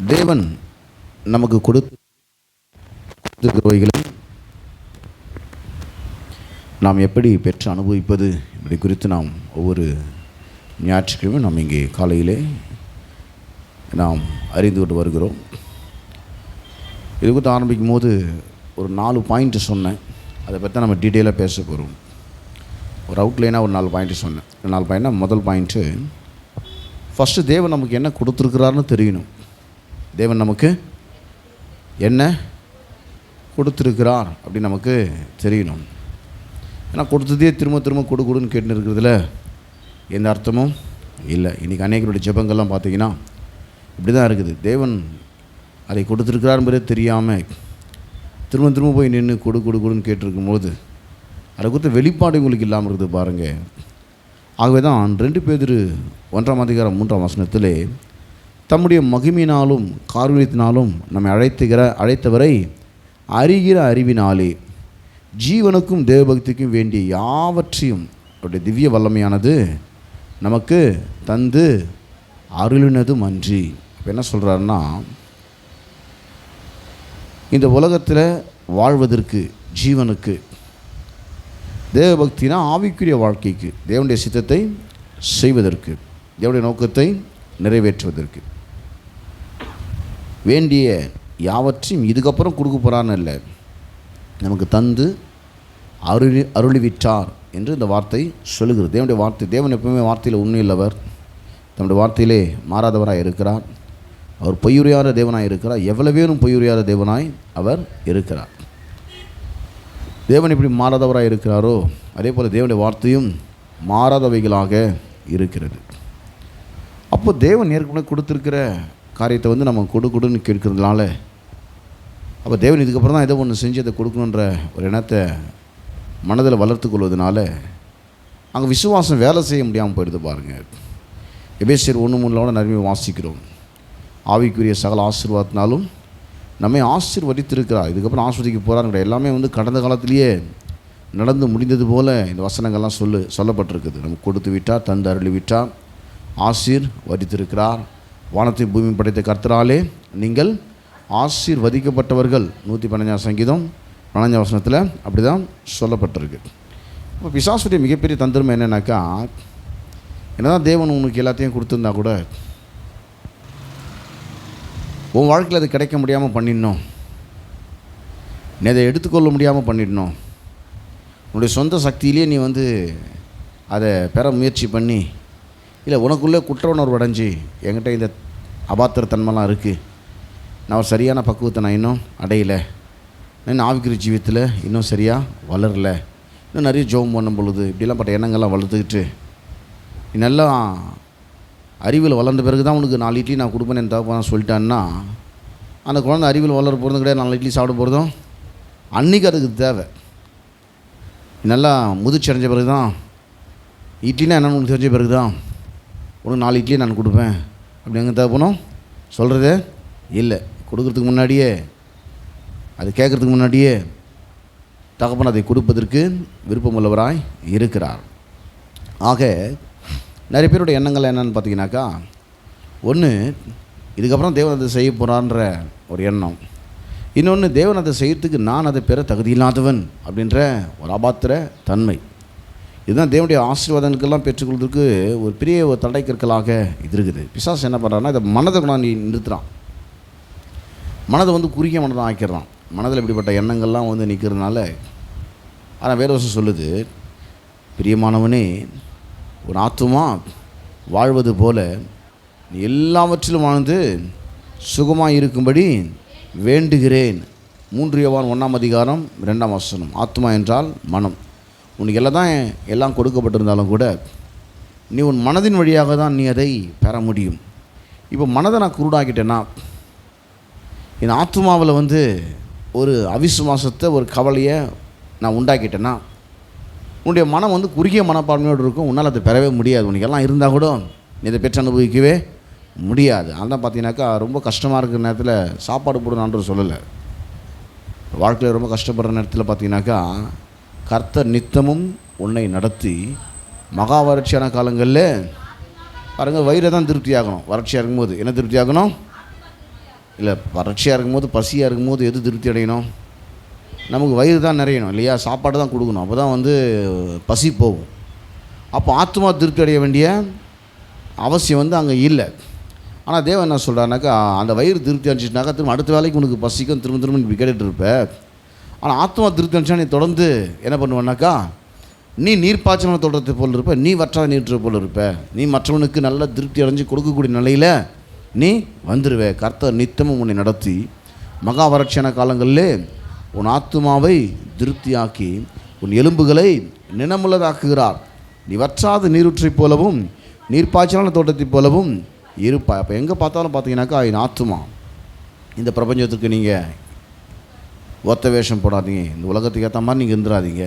தேவன் நமக்கு கொடுத்திருக்கிறவைகளை நாம் எப்படி பெற்று அனுபவிப்பது இப்படி குறித்து நாம் ஒவ்வொரு ஞாயிற்றுக்கிழமை நாம் இங்கே காலையிலே நாம் அறிந்து கொண்டு வருகிறோம். இது குறித்து ஆரம்பிக்கும் போது ஒரு நாலு பாயிண்ட்டு சொன்னேன். அதை பற்றி நம்ம டீட்டெயிலாக பேச போகிறோம். ஒரு அவுட்லைனாக ஒரு நாலு பாயிண்ட்டு சொன்னேன். நாலு பாயிண்ட்னா முதல் பாயிண்ட்டு ஃபஸ்ட்டு தேவன் நமக்கு என்ன கொடுத்துருக்கிறாருன்னு தெரியணும். தேவன் நமக்கு என்ன கொடுத்துருக்கிறார் அப்படின்னு நமக்கு தெரியணும். ஏன்னா கொடுத்ததே திரும்ப திரும்ப கொடு கொடுன்னு கேட்டுன்னு இருக்கிறதுல எந்த அர்த்தமும் இல்லை. இன்றைக்கி அநேகருடைய ஜெபங்கள்லாம் பார்த்தீங்கன்னா இப்படி தான் இருக்குது. தேவன் அதை கொடுத்துருக்கிறாருன்றதே தெரியாமல் திரும்ப திரும்ப போய் நின்று கொடு கொடு கொடுன்னு கேட்டிருக்கும்போது அதை குறித்த வெளிப்பாடு உங்களுக்கு இல்லாமல் இருக்குது பாருங்கள் ஆகவே தான் ரெண்டு பேர் ஒன்றாம் அதிகாரம் மூன்றாம் வசனத்திலே தம்முடைய மகிமையினாலும் காரணியத்தினாலும் நம்மை அழைத்துகிற அழைத்தவரை அறிகிற அறிவினாலே ஜீவனுக்கும் தேவபக்திக்கும் வேண்டிய யாவற்றையும் அவருடைய திவ்ய வல்லமையானது நமக்கு தந்து அருளினதும் அன்றி இப்போ என்ன சொல்கிறாருன்னா இந்த உலகத்தில் வாழ்வதற்கு ஜீவனுக்கு தேவபக்தினா ஆவிக்குரிய வாழ்க்கைக்கு தேவனுடைய சித்தத்தை செய்வதற்கு தேவனுடைய நோக்கத்தை நிறைவேற்றுவதற்கு. வேண்டிய யாவற்றையும் இதுக்கப்புறம் கொடுக்க போகிறான்னு இல்லை. நமக்கு தந்து அருளி அருளிவிட்டார் என்று இந்த வார்த்தை சொல்லுகிறது. தேவனுடைய வார்த்தை தேவன் எப்பவுமே வார்த்தையில் உண்மையுள்ளவர் தன்னுடைய வார்த்தையிலே மாறாதவராக இருக்கிறார். அவர் பொய்யுரையாத தேவனாக இருக்கிறார். எவ்வளவேனும் பொய்யுரையாத தேவனாய் அவர் இருக்கிறார். தேவன் இப்படி மாறாதவராக இருக்கிறாரோ அதே போல் தேவனுடைய வார்த்தையும் மாறாதவைகளாக இருக்கிறது. அப்போ தேவன் ஏற்கனவே கொடுத்துருக்கிற காரியத்தை வந்து நம்ம கொடு கொடுன்னு கேட்கறதுனால அப்போ தேவன் இதுக்கப்புறம் தான் ஏதோ ஒன்று செஞ்சு அதை கொடுக்கணுன்ற ஒரு எண்ணத்தை மனதில் வளர்த்து கொள்வதனால அங்கே விசுவாசம் வேலை செய்ய முடியாமல் போயிடுது பாருங்கள் எபேசியர் ஒன்று மூணுலோட நிறைய வாசிக்கிறோம். ஆவிக்குரிய சகல ஆசீர்வாதத்தினாலும் நம்மை ஆசீர்வதித்திருக்கிறார் இதுக்கப்புறம் ஆஸ்வதிக்க போகிறாருங்கிற எல்லாமே வந்து கடந்த காலத்திலேயே நடந்து முடிந்தது போல் இந்த வசனங்கள்லாம் சொல்லு சொல்லப்பட்டிருக்குது. நம்ம கொடுத்து விட்டார் தந்து அருளி விட்டார் ஆசீர் வதித்திருக்கிறார் வானத்தை பூமி படைத்த கர்த்தராலே நீங்கள் ஆசீர்வதிக்கப்பட்டவர்கள். நூற்றி பதினஞ்சாம் சங்கீதம் பதினஞ்சாம் வசனத்தில் அப்படி தான் சொல்லப்பட்டிருக்கு. இப்போ பிசாசுடைய மிகப்பெரிய தந்திரம் என்னென்னாக்கா என்னதான் தேவன் உனக்கு எல்லாத்தையும் கொடுத்துருந்தா கூட உன் வாழ்க்கையில் அது கிடைக்க முடியாமல் பண்ணிடணும். நீ அதை எடுத்துக்கொள்ள முடியாமல் பண்ணிடணும். உன்னுடைய சொந்த சக்தியிலேயே நீ வந்து அதை பெற முயற்சி பண்ணி இல்லை உனக்குள்ளே குற்ற உணர்வு அடைஞ்சு என்கிட்ட இந்த அபாத்திரத்தன்மைலாம் இருக்குது நான் ஒரு சரியான பக்குவத்தை நான் இன்னும் அடையலை. நான் ஆவிக்கிற ஜீவியத்தில் இன்னும் சரியாக வளரல. இன்னும் நிறைய ஜோம் பண்ணும் பொழுது இப்படிலாம் பட்ட எண்ணங்கள்லாம் வளர்த்துக்கிட்டு நீ நல்லா அறிவில் வளர்ந்த பிறகு தான் உனக்கு நாலு இட்லி நான் கொடுப்பேன் என் தகப்பன் சொல்லிட்டான்னா அந்த குழந்தை அறிவில் வளர போகிறதும் கிடையாது நாலு இட்லி சாப்பிட போகிறதும் அன்றைக்கி அதுக்கு தேவை. நல்லா முதிர்ச்சி அடைஞ்ச பிறகு தான் இட்லினா என்னென்னு உனக்கு தெரிஞ்ச பிறகு தான் உனக்கு நாலு இட்லி நான் கொடுப்பேன். அப்படி எங்கே தேவைப்பணும் சொல்கிறது இல்லை. கொடுக்கறதுக்கு முன்னாடியே அது கேட்குறதுக்கு முன்னாடியே தகப்பன் அதை கொடுப்பதற்கு விருப்பமுள்ளவராய் இருக்கிறார். ஆக நிறைய பேருடைய எண்ணங்கள் என்னன்னு பார்த்தீங்கன்னாக்கா ஒன்று இதுக்கப்புறம் தேவன் அதை செய்ய போகிறான்ற ஒரு எண்ணம். இன்னொன்று தேவன் அதை செய்யறதுக்கு நான் அதை பெற தகுதியில்லாதவன் அப்படின்ற ஒரு அபாத்திர தன்மை. இதுதான் தேவனுடைய ஆசீர்வாதங்களுக்கெல்லாம் பெற்றுக்கொள்வதற்கு ஒரு பெரிய ஒரு தடை கற்களாக இது இருக்குது பிசாஸ் என்ன பண்ணுறான்னா இதை மனதை கூட நீ நிறுத்துகிறான் மனதை வந்து குறுகிய மனதை ஆக்கிடுறான். மனதில் இப்படிப்பட்ட எண்ணங்கள்லாம் வந்து நிற்கிறதுனால ஆனால் வேறு வருஷம் சொல்லுது பிரியமானவனே ஒரு ஆத்துமா வாழ்வது போல நீ எல்லாவற்றிலும் வாழ்ந்து சுகமாக இருக்கும்படி வேண்டுகிறேன். மூன்று யோவான் ஒன்றாம் அதிகாரம் ரெண்டாம் வசனம். ஆத்மா என்றால் மனம். உனக்கு எல்லாம் தான் எல்லாம் கொடுக்கப்பட்டிருந்தாலும் கூட நீ உன் மனதின் வழியாக தான் நீ அதை பெற முடியும். இப்போ மனதை நான் குருடாக்கிட்டேன்னா என் ஆத்மாவில் வந்து ஒரு அவிசுவாசத்தை ஒரு கவலையை நான் உண்டாக்கிட்டேன்னா உன்னுடைய மனம் வந்து குறுகிய மனப்பான்மையோடு இருக்கும். உன்னால் அதை பெறவே முடியாது. உனக்கு எல்லாம் இருந்தால் கூட நீ இதை பெற்று அனுபவிக்கவே முடியாது. அதான் பார்த்தீங்கன்னாக்கா ரொம்ப கஷ்டமாக இருக்கிற நேரத்தில் சாப்பாடு போடணுன்ற சொல்லலை. வாழ்க்கையில் ரொம்ப கஷ்டப்படுற நேரத்தில் பார்த்தீங்கன்னாக்கா கர்த்தர் நித்தமும் உன்னை நடத்தி மகா வறட்சியான காலங்களில் பாருங்கள் வயிறை தான் திருப்தி ஆகணும் வறட்சியாக இருக்கும்போது என்ன திருப்தி ஆகணும் இல்லை வறட்சியாக இருக்கும்போது பசியாக இருக்கும்போது எது திருப்தி அடையணும்? நமக்கு வயிறு தான் நிறையணும் இல்லையா? சாப்பாடு தான் கொடுக்கணும். அப்போ தான் வந்து பசி போகும். அப்போ ஆத்மா திருப்தி அடைய வேண்டிய அவசியம் வந்து அங்கே இல்லை. ஆனால் தேவன் என்ன சொல்கிறாருனாக்கா அந்த வயிறு திருப்தி அடிச்சிட்டாக்கா திரும்ப அடுத்த வேலைக்கு உனக்கு பசிக்கும் திரும்ப திரும்ப நீ கேட்டுட்டு இருப்பேன் ஆனால் ஆத்மா திருப்தி அடைச்சா நீ தொடர்ந்து என்ன பண்ணுவேன்னாக்கா நீ நீர்ப்பாய்ச்சலை தொடர்றது போல் இருப்ப நீ வற்றாத நீட்டுறது போல் இருப்ப. நீ மற்றவனுக்கு நல்ல திருப்தி அடைஞ்சு கொடுக்கக்கூடிய நிலையில் நீ வந்துடுவே கர்த்தர் நித்தமும் உன்னை நடத்தி மகா வறட்சியான காலங்களிலே உன் ஆத்துமாவை திருப்தியாக்கி உன் எலும்புகளை நினமுள்ளதாக்குகிறார் நீ வற்றாத நீரூற்றைப் போலவும் நீர்ப்பாய்ச்சலான தோட்டத்தைப் போலவும் இருப்பா அப்போ எங்கே பார்த்தாலும் பார்த்தீங்கன்னாக்கா என் ஆத்துமா இந்த பிரபஞ்சத்துக்கு நீங்கள் ஒத்த வேஷம் போடாதீங்க. இந்த உலகத்துக்கு ஏற்ற மாதிரி நீங்கள் இருந்துடாதீங்க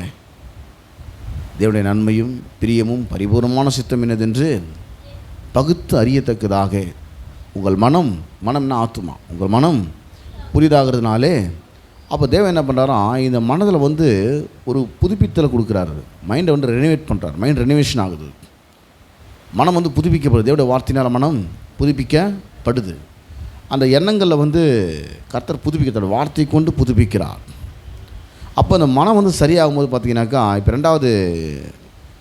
தேவனுடைய நன்மையும் பிரியமும் பரிபூர்ணமான சித்தம் என்னதென்று பகுத்து அறியத்தக்கதாக உங்கள் மனம் மனம்னா ஆத்துமா. உங்கள் மனம் புரிதாகிறதுனாலே அப்போ தேவன் என்ன பண்ணுறாராம் இந்த மனதில் வந்து ஒரு புதுப்பித்தலை கொடுக்குறாரு. மைண்டை வந்து ரெனிவேட் பண்ணுறாரு மைண்ட் ரெனிவேஷன் ஆகுது. மனம் வந்து புதுப்பிக்கப்படுது. தேவனுடைய வார்த்தையினால் மனம் புதுப்பிக்கப்படுது. அந்த எண்ணங்களில் வந்து கர்த்தர் புதுப்பிக்கத்தோட வார்த்தை கொண்டு புதுப்பிக்கிறார். அப்போ அந்த மனம் வந்து சரியாகும்போது பார்த்தீங்கன்னாக்கா இப்போ ரெண்டாவது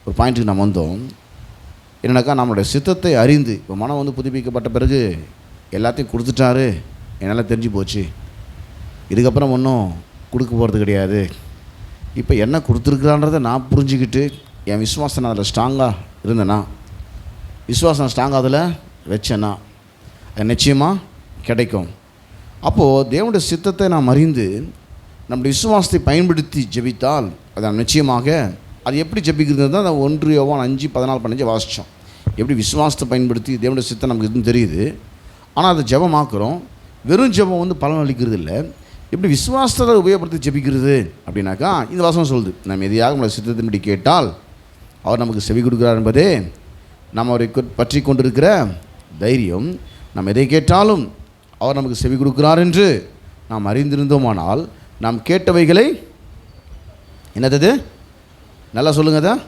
ஒரு பாயிண்ட்டுக்கு நம்ம வந்தோம். என்னன்னாக்கா நம்மளுடைய சித்தத்தை அறிந்து இப்போ மனம் வந்து புதுப்பிக்கப்பட்ட பிறகு எல்லாத்தையும் கொடுத்துட்டாரு என்னால் தெரிஞ்சு போச்சு. இதுக்கப்புறம் ஒன்றும் கொடுக்க போகிறது கிடையாது. இப்போ என்ன கொடுத்துருக்குறான்றதை நான் புரிஞ்சுக்கிட்டு என் விஸ்வாசம் நான் அதில் ஸ்ட்ராங்காக இருந்தேன்னா விஸ்வாசம் ஸ்ட்ராங்காக அதில் வச்சேன்னா அது நிச்சயமாக கிடைக்கும். அப்போது தேவனுடைய சித்தத்தை நாம் அறிந்து நம்முடைய விசுவாசத்தை பயன்படுத்தி ஜெபித்தால் அது நிச்சயமாக அது எப்படி ஜெபிக்கிறது தான் அந்த ஒன்று யோவான் அஞ்சு பதினாலு பதினஞ்சு வாசித்தோம் எப்படி விசுவாசத்தை பயன்படுத்தி தேவனுடைய சித்தம் நமக்கு எதுவும் தெரியுது. ஆனால் அதை ஜபமாக்குறோம். வெறும் ஜெபம் வந்து பலன் அளிக்கிறது இல்லை எப்படி விசுவாசத்தை உபயோகப்படுத்தி ஜெபிக்கிறது அப்படின்னாக்கா இந்த வசனம் சொல்லுது. நம்ம எதையாக நம்மளோட சித்தத்தின்படி கேட்டால் அவர் நமக்கு செவி கொடுக்குறார் என்பதே நாம் அவரை பற்றி கொண்டிருக்கிற தைரியம். நாம் எதை கேட்டாலும் அவர் நமக்கு செவி கொடுக்கிறார் என்று நாம் அறிந்திருந்தோமானால் நாம் கேட்டவைகளை என்னது? நல்லா சொல்லுங்க தான்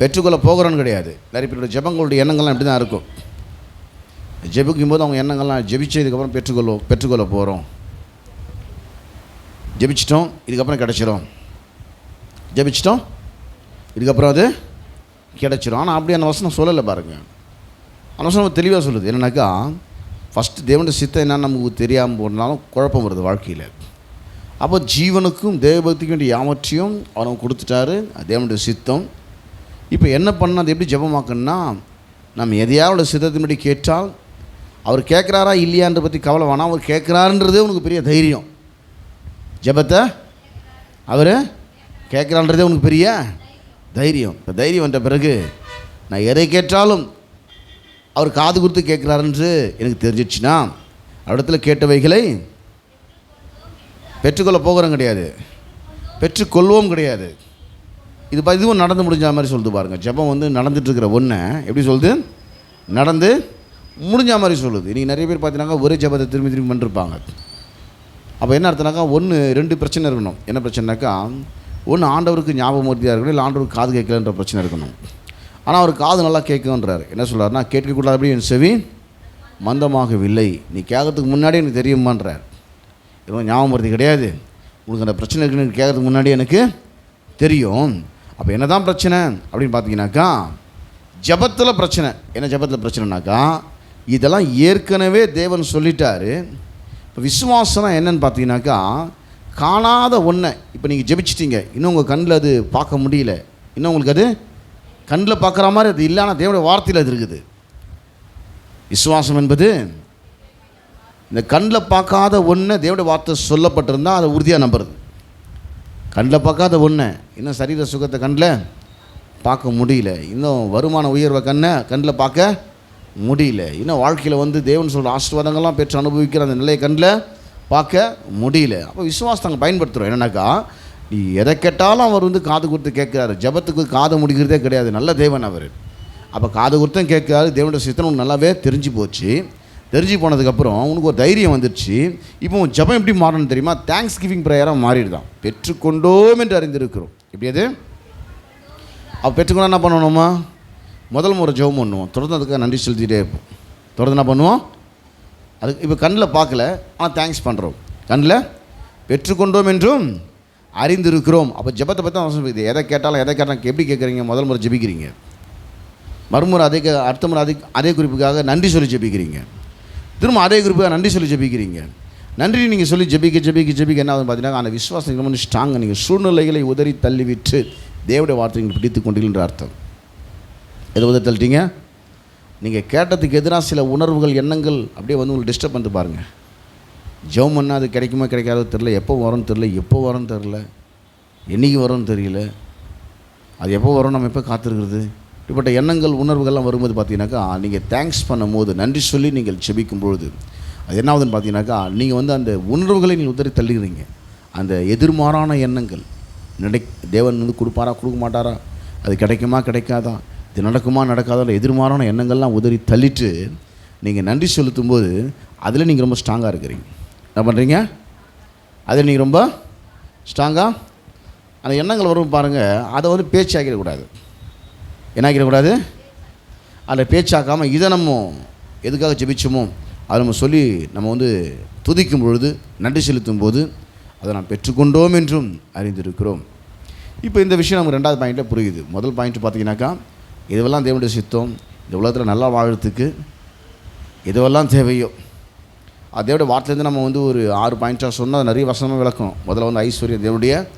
பெற்றுக்கொள்ள போகிறோன்னு கிடையாது. நிறைய பேரோட ஜபங்களுடைய எண்ணங்கள்லாம் இப்படி தான் இருக்கும். ஜெபிக்கும் போது அவங்க எண்ணங்கள்லாம் ஜெபிச்சதுக்கப்புறம் பெற்றுக்கொள்ள பெற்றுக்கொள்ள போகிறோம் ஜெபிச்சிட்டோம் இதுக்கப்புறம் கிடச்சிரும். ஜெபிச்சிட்டோம் இதுக்கப்புறம் அது கிடச்சிரும். ஆனால் அப்படி அந்த வசனம் சொல்லலை பாருங்கள் அந்த வசனம் தெளிவாக சொல்லுது. என்னென்னாக்கா ஃபஸ்ட்டு தேவனுடைய சித்தம் என்னன்னு நமக்கு தெரியாமல் போனாலும் குழப்பம் வருது வாழ்க்கையில். அப்போ ஜீவனுக்கும் தேவபக்திக்கும் வேண்டிய யாவற்றையும் அவர் அவங்க கொடுத்துட்டாரு. தேவனுடைய சித்தம். இப்போ என்ன பண்ண அது எப்படி ஜெபமாக்கணும்னா நம்ம எதையாவோட சித்தத்தின்படி கேட்டால் அவர் கேட்குறாரா இல்லையான்ற பற்றி கவலை வேணாம். அவர் கேட்குறாருன்றதே உனக்கு பெரிய தைரியம். ஜெபத்தை அவர் கேட்குறான்றதே உனக்கு பெரிய தைரியம். இப்போ தைரியம் வந்த பிறகு நான் எதை கேட்டாலும் அவர் காது கொடுத்து கேட்குறாருன்று எனக்கு தெரிஞ்சிச்சுன்னா இடத்துல கேட்டவைகளை பெற்றுக்கொள்ள போகிறோம் கிடையாது. பெற்றுக்கொள்வோம் கிடையாது. இது இதுவும் நடந்து முடிஞ்ச மாதிரி சொல்லுது பாருங்கள் ஜெபம் வந்து நடந்துட்டுருக்கிற ஒன்று எப்படி சொல்லுது? நடந்து முடிஞ்ச மாதிரி சொல்லுது. நீங்கள் நிறைய பேர் பார்த்தீங்கன்னா ஒரே ஜெபத்தை திரும்பி திரும்பி பண்ணிருப்பாங்க. அப்போ என்ன அர்த்தம்னாக்கா ஒன்று ரெண்டு பிரச்சனை இருக்கணும். என்ன பிரச்சனைனாக்கா ஒன்று ஆண்டவருக்கு ஞாபகமூர்த்தியாக இருக்கணும் இல்லை ஆண்டவருக்கு காது கேட்கலன்ற பிரச்சனை இருக்கணும். ஆனால் அவர் காது நல்லா கேட்குன்றார் என்ன சொல்கிறாருன்னா கேட்கக்கூடாது அப்படி என் செவி மந்தமாகவில்லை. நீ கேட்கறதுக்கு முன்னாடி எனக்கு தெரியுமான்றார். இவன் ஞாபகப்படுத்தி கிடையாது. உனக்கு அந்த பிரச்சனை இருக்குன்னு கேட்கறதுக்கு முன்னாடி எனக்கு தெரியும். அப்போ என்ன தான் பிரச்சனை? அப்படின்னு பார்த்தீங்கன்னாக்கா ஜபத்தில் பிரச்சனை. என்ன ஜபத்தில் பிரச்சனைனாக்கா இதெல்லாம் ஏற்கனவே தேவன் சொல்லிட்டாரு. இப்போ விசுவாசம் என்னன்னு பார்த்தீங்கன்னாக்கா காணாத ஒன்றை இப்போ நீங்கள் ஜெபிச்சிட்டிங்க. இன்னும் உங்கள் கண்ணில் அது பார்க்க முடியல. இன்னும் உங்களுக்கு அது கண்ணில் பார்க்குற மாதிரி அது இல்லைன்னா தேவனுடைய வார்த்தையில் அது இருக்குது. விசுவாசம் என்பது இந்த கண்ணில் பார்க்காத ஒன்று தேவனுடைய வார்த்தை சொல்லப்பட்டிருந்தால் அதை உறுதியாக நம்புறது. கண்ணில் பார்க்காத ஒன்று இன்னும் சரீர சுகத்தை கண்ணில் பார்க்க முடியல. இன்னும் வருமான உயர்வை கண்ணை கண்ணில் பார்க்க முடியல. இன்னும் வாழ்க்கையில் வந்து தேவன் சொல்கிற ஆசீர்வாதங்கள்லாம் பெற்று அனுபவிக்கிற அந்த நிலையை கண்ணில் பார்க்க முடியல. அப்போ விசுவாசத்தை அங்கே பயன்படுத்துகிறோம் என்னென்னாக்கா நீ எதை கேட்டாலும் அவர் வந்து காது கொடுத்து கேட்குறாரு. ஜெபத்துக்கு காது முடிக்கிறதே கிடையாது. நல்ல தேவன் அவர். அப்போ காது கொடுத்தும் கேட்குறாரு. தேவனுடைய சித்தம் உனக்கு நல்லாவே தெரிஞ்சு போச்சு. தெரிஞ்சு போனதுக்கப்புறம் உனக்கு ஒரு தைரியம் வந்துடுச்சு இப்போ உன் ஜெபம் எப்படி மாறணும் தெரியுமா? தேங்க்ஸ் கிவிங் ப்ரேயராக மாறிடுதான். பெற்றுக்கொண்டோம் என்று அறிந்திருக்கிறோம். எப்படி அது? அப்போ பெற்றுக்கொண்டா என்ன பண்ணணுமா? முதல் முறை ஜெபம் பண்ணுவோம். தொடர்ந்து அதுக்காக நன்றி செலுத்திட்டே இருப்போம். தொடர்ந்து என்ன பண்ணுவோம்? அது இப்போ கண்ணில் பார்க்கல. ஆனால் தேங்க்ஸ் பண்ணுறோம் கண்ணில் பெற்றுக்கொண்டோம் என்றும் அறிந்திருக்கிறோம். அப்போ ஜெபத்தை பற்றி அவசரம் இது எதை கேட்டாலும் எதை கேட்டாலும் எப்படி கேட்குறீங்க? முதல் முறை ஜெபிக்கிறீங்க. மறுமுறை அதே அடுத்த முறை அதே அதே குறிப்புக்காக நன்றி சொல்லி ஜெபிக்கிறீங்க. திரும்ப அதே குறிப்புக்காக நன்றி சொல்லி ஜெபிக்கிறீங்க. நன்றி நீங்கள் சொல்லி ஜெபிக்க ஜெபிக்க ஜெபிக்க என்ன ஆகுதுன்னு பார்த்தீங்கன்னா அந்த விசுவாசம் ரொம்ப ஸ்ட்ராங்காக நீங்கள் சூழ்நிலைகளை உதறி தள்ளிவிட்டு தேவடைய வார்த்தை நீங்கள் பிடித்து கொண்டீங்கன்ற அர்த்தம். எதை உதறி தள்ளிட்டீங்க? நீங்கள் கேட்டதுக்கு எதிராக சில உணர்வுகள் எண்ணங்கள் அப்படியே வந்து உங்களுக்கு டிஸ்டர்ப் பண்ணிட்டு பாருங்கள் ஜெபம் பண்ணால் அது கிடைக்குமா கிடைக்காதோ தெரில எப்போ வரும்னு தெரில எப்போ வரும்னு தெரில என்றைக்கு வரும்னு தெரியல. அது எப்போ வரும் நம்ம எப்போ காத்திருக்கிறது? இப்படிப்பட்ட எண்ணங்கள் உணர்வுகள்லாம் வரும்போது பார்த்தீங்கன்னாக்கா நீங்கள் தேங்க்ஸ் பண்ணும்போது நன்றி சொல்லி நீங்கள் செபிக்கும் பொழுது அது என்ன ஆகுதுன்னு பார்த்தீங்கன்னாக்கா நீங்கள் வந்து அந்த உணர்வுகளை நீங்கள் உதறி தள்ளுகிறீங்க அந்த எதிர்மாறான எண்ணங்கள் நடை தேவன் வந்து கொடுப்பாரா கொடுக்க மாட்டாரா? அது கிடைக்குமா கிடைக்காதா? இது நடக்குமா நடக்காதா? எதிர்மாறான எண்ணங்கள்லாம் உதறி தள்ளிட்டு நீங்கள் நன்றி செலுத்தும் போது அதில் நீங்கள் ரொம்ப ஸ்ட்ராங்காக இருக்கிறீங்க. என்ன பண்ணுறீங்க அது நீங்கள் ரொம்ப ஸ்ட்ராங்காக அந்த எண்ணங்கள் வரும் பாருங்கள் அதை வந்து பேச்சாக்கிடக்கூடாது. என்ன ஆக்கிடக்கூடாது? அதில் பேச்சாக்காமல் இதை நம்ம எதுக்காக ஜெபிச்சோமோ அதை நம்ம சொல்லி நம்ம வந்து துதிக்கும் பொழுது நன்றி செலுத்தும் போது அதை நாம் பெற்றுக்கொண்டோம் என்றும் அறிந்திருக்கிறோம். இப்போ இந்த விஷயம் நமக்கு ரெண்டாவது பாயிண்ட்டில் புரியுது. முதல் பாயிண்ட் பார்த்தீங்கன்னாக்கா இதுவெல்லாம் தேவனுடைய சித்தம் இந்த உலகத்தில் நல்லா வாழறதுக்கு எதுவெல்லாம் தேவையோ அதோட வார்த்தையிலேருந்து நம்ம வந்து ஒரு ஆறு பாயிண்ட்டாக சொன்னால் நிறைய வசனமாக விளக்கணும் முதல்ல வந்து ஐஸ்வர்யம் தேவனுடைய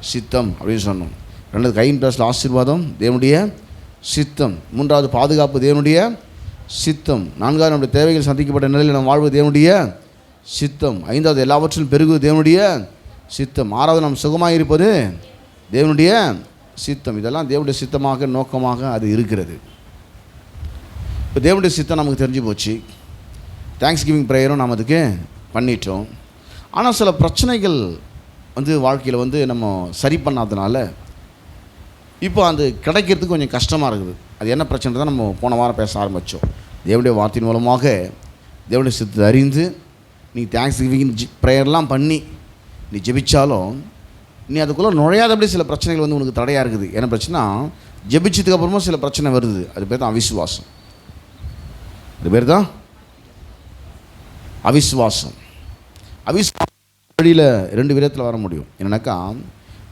சித்தம் அப்படின்னு சொன்னோம். ரெண்டாவது கையின் பிளஸில் ஆசீர்வாதம் தேவனுடைய சித்தம். மூன்றாவது பாதுகாப்பு தேவனுடைய சித்தம். நான்காவது நம்முடைய தேவைகள் சந்திக்கப்பட்ட நிலையில் நம்ம வாழ்வது தேவனுடைய சித்தம். ஐந்தாவது எல்லாவற்றிலும் பெருகுவது தேவனுடைய சித்தம். ஆறாவது நாம் சுகமாக இருப்பது தேவனுடைய சித்தம். இதெல்லாம் தேவனுடைய சித்தமாக நோக்கமாக அது இருக்கிறது. இப்போ தேவனுடைய சித்தம் நமக்கு தெரிஞ்சு போச்சு. தேங்க்ஸ் கிவிங் ப்ரேயரும் நாம் அதுக்கு பண்ணிட்டோம். ஆனால் சில பிரச்சனைகள் வந்து வாழ்க்கையில் வந்து நம்ம சரி பண்ணாதனால இப்போ அது கிடைக்கிறதுக்கு கொஞ்சம் கஷ்டமாக இருக்குது. அது என்ன பிரச்சனை தான் நம்ம போன வாரம் பேச ஆரம்பித்தோம் தேவனுடைய வார்த்தையின் மூலமாக தேவனுடைய சித்தத்தை அறிந்து நீ தேங்க்ஸ் கிவிங் ப்ரேயர்லாம் பண்ணி நீ ஜெபிச்சாலும் நீ அதுக்குள்ளே நுழையாதபடி சில பிரச்சனைகள் வந்து உனக்கு தடையாக இருக்குது. என்ன பிரச்சனை ஜெபிச்சதுக்கப்புறமா சில பிரச்சனை வருது. அது பேர் தான் அவிசுவாசம். அது பேர் தான் அவிஸ்வாசம் அவிஸ்வாசம் வழியில் ரெண்டு விதத்தில் வர முடியும். என்னென்னாக்கா